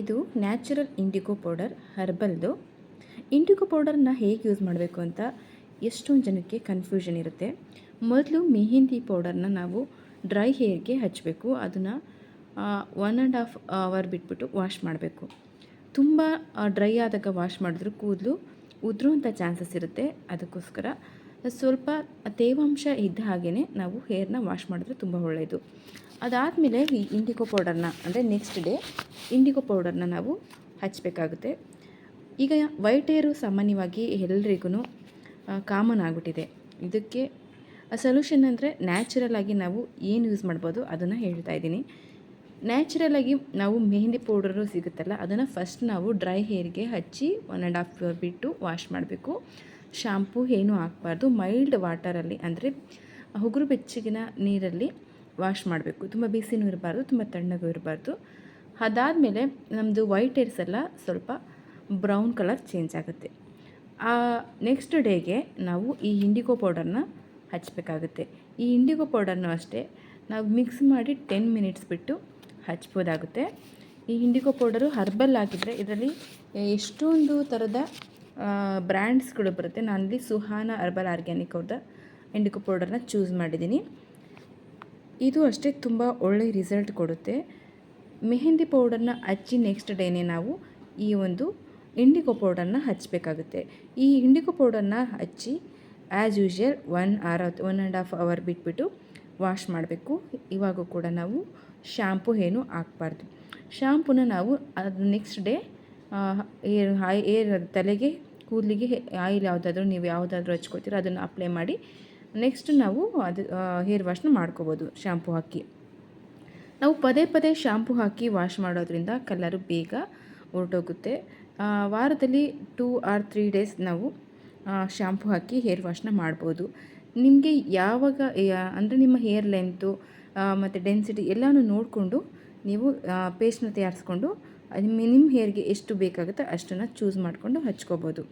ಇದು natural indigo powder ಹರ್ಬಲ್ದು indigo ಪೌಡರ್ನ ಹೇಗೆ ಯೂಸ್ ಮಾಡಬೇಕು ಅಂತ ಎಷ್ಟೊಂದು ಜನಕ್ಕೆ ಕನ್ಫ್ಯೂಷನ್ ಇರುತ್ತೆ. ಮೊದಲು ಮೆಹಂದಿ ಪೌಡರ್ನ ನಾವು ಡ್ರೈ ಹೇರ್ಗೆ ಹಚ್ಚಬೇಕು ಅದನ್ನು ಒನ್ ಆ್ಯಂಡ್ ಹಾಫ್ ಅವರ್ ಬಿಟ್ಬಿಟ್ಟು ವಾಶ್ ಮಾಡಬೇಕು. ತುಂಬ ಡ್ರೈ ಆದಾಗ ವಾಶ್ ಮಾಡಿದ್ರು ಕೂದಲು ಉದುರುವಂಥ ಚಾನ್ಸಸ್ ಇರುತ್ತೆ. ಅದಕ್ಕೋಸ್ಕರ ಸ್ವಲ್ಪ ತೇವಾಂಶ ಇದ್ದ ಹಾಗೇ ನಾವು ಹೇರ್ನ ವಾಶ್ ಮಾಡಿದ್ರೆ ತುಂಬ ಒಳ್ಳೆಯದು ಅದಾದಮೇಲೆ ಈ ಇಂಡಿಗೋ ಪೌಡರ್ನ ಅಂದರೆ ನೆಕ್ಸ್ಟ್ ಡೇ ಇಂಡಿಗೋ ಪೌಡರ್ನ ನಾವು ಹಚ್ಚಬೇಕಾಗುತ್ತೆ ಈಗ ವೈಟ್ ಏರು ಸಾಮಾನ್ಯವಾಗಿ ಎಲ್ರಿಗೂ ಕಾಮನ್ ಆಗಿಬಿಟ್ಟಿದೆ. ಇದಕ್ಕೆ ಸೊಲ್ಯೂಷನ್ ಅಂದರೆ ನ್ಯಾಚುರಲ್ ಆಗಿ ನಾವು ಏನು ಯೂಸ್ ಮಾಡ್ಬೋದು ಅದನ್ನು ಹೇಳ್ತಾ ಇದ್ದೀನಿ. ನ್ಯಾಚುರಲ್ ಆಗಿ ನಾವು ಮೆಹಂದಿ ಪೌಡರು ಸಿಗುತ್ತಲ್ಲ ಅದನ್ನು ಫಸ್ಟ್ ನಾವು ಡ್ರೈ ಹೇರ್ಗೆ ಹಚ್ಚಿ ಒನ್ ಆ್ಯಂಡ್ ಹಾಫ್ ಬಿಟ್ಟು ವಾಶ್ ಮಾಡಬೇಕು. ಶಾಂಪೂ ಏನೂ ಹಾಕಬಾರ್ದು. ಮೈಲ್ಡ್ ವಾಟರಲ್ಲಿ ಅಂದರೆ ಉಗುರು ಬೆಚ್ಚಗಿನ ನೀರಲ್ಲಿ ವಾಶ್ ಮಾಡಬೇಕು. ತುಂಬ ಬಿಸಿನೂ ಇರಬಾರ್ದು, ತುಂಬ ತಣ್ಣಗೂ ಇರಬಾರ್ದು. ಅದಾದಮೇಲೆ ನಮ್ಮದು ವೈಟ್ ಏರ್ಸ್ ಎಲ್ಲ ಸ್ವಲ್ಪ ಬ್ರೌನ್ ಕಲರ್ ಚೇಂಜ್ ಆಗುತ್ತೆ. ನೆಕ್ಸ್ಟ್ ಡೇಗೆ ನಾವು ಈ ಇಂಡಿಗೋ ಪೌಡರ್ನ ಹಚ್ಚಬೇಕಾಗುತ್ತೆ ಈ ಇಂಡಿಗೋ ಪೌಡರ್ನು ಅಷ್ಟೇ, ನಾವು ಮಿಕ್ಸ್ ಮಾಡಿ ಟೆನ್ ಮಿನಿಟ್ಸ್ ಬಿಟ್ಟು ಹಚ್ಬೋದಾಗುತ್ತೆ. ಈ ಇಂಡಿಗೋ ಪೌಡರು ಹರ್ಬಲ್ ಆಗಿದ್ದರೆ ಇದರಲ್ಲಿ ಎಷ್ಟೊಂದು ಥರದ ಬ್ರ್ಯಾಂಡ್ಸ್ಗಳು ಬರುತ್ತೆ. ನಾನಿಲ್ಲಿ ಸುಹಾನ ಅರ್ಬಲ್ ಆರ್ಗ್ಯಾನಿಕ್ ಅವ್ರದ ಇಂಡಿಕೋ ಪೌಡರ್ನ ಚೂಸ್ ಮಾಡಿದ್ದೀನಿ. ಇದು ಅಷ್ಟೇ ತುಂಬ ಒಳ್ಳೆಯ ರಿಸಲ್ಟ್ ಕೊಡುತ್ತೆ. ಮೆಹೆಂದಿ ಪೌಡರ್ನ ಹಚ್ಚಿ ನೆಕ್ಸ್ಟ್ ಡೇನೇ ನಾವು ಈ ಒಂದು ಇಂಡಿಕೋ ಪೌಡರ್ನ ಹಚ್ಚಬೇಕಾಗುತ್ತೆ ಈ ಇಂಡಿಕೋ ಪೌಡರ್ನ ಹಚ್ಚಿ as usual one or one and half hour ಬಿಟ್ಬಿಟ್ಟು ವಾಶ್ ಮಾಡಬೇಕು. ಇವಾಗ ಕೂಡ ನಾವು ಶ್ಯಾಂಪು ಏನು ಹಾಕ್ಬಾರ್ದು. ಶ್ಯಾಂಪುನ ನಾವು ಅದು next day hair, hi, hair ತಲೆಗೆ, ಕೂದಲಿಗೆ, ಆಯಿಲ್ ಯಾವುದಾದ್ರೂ ನೀವು ಯಾವುದಾದ್ರೂ ಹಚ್ಕೊತೀರೋ, ಅದನ್ನು ಅಪ್ಲೈ ಮಾಡಿ. ನೆಕ್ಸ್ಟ್ ನಾವು ಅದು ಹೇರ್ ವಾಶ್ನ ಮಾಡ್ಕೋಬೋದು ಶ್ಯಾಂಪು ಹಾಕಿ. ನಾವು ಪದೇ ಪದೇ ಶ್ಯಾಂಪು ಹಾಕಿ ವಾಶ್ ಮಾಡೋದ್ರಿಂದ ಕಲರು ಬೇಗ ಹೊರಟೋಗುತ್ತೆ. ವಾರದಲ್ಲಿ ಟೂ ಆರ್ ತ್ರೀ ಡೇಸ್ ನಾವು ಶ್ಯಾಂಪು ಹಾಕಿ ಹೇರ್ ವಾಶ್ನ ಮಾಡ್ಬೋದು. ನಿಮಗೆ ಯಾವಾಗ ಅಂದರೆ ನಿಮ್ಮ ಹೇರ್ ಲೆಂತು ಮತ್ತು ಡೆನ್ಸಿಟಿ ಎಲ್ಲನೂ ನೋಡಿಕೊಂಡು ನೀವು ಪೇಸ್ಟ್ನ ತಯಾರಿಸ್ಕೊಂಡು ನಿಮ್ಮ ಹೇರ್ಗೆ ಎಷ್ಟು ಬೇಕಾಗುತ್ತೋ ಅಷ್ಟನ್ನು ಚೂಸ್ ಮಾಡಿಕೊಂಡು ಹಚ್ಕೋಬೋದು.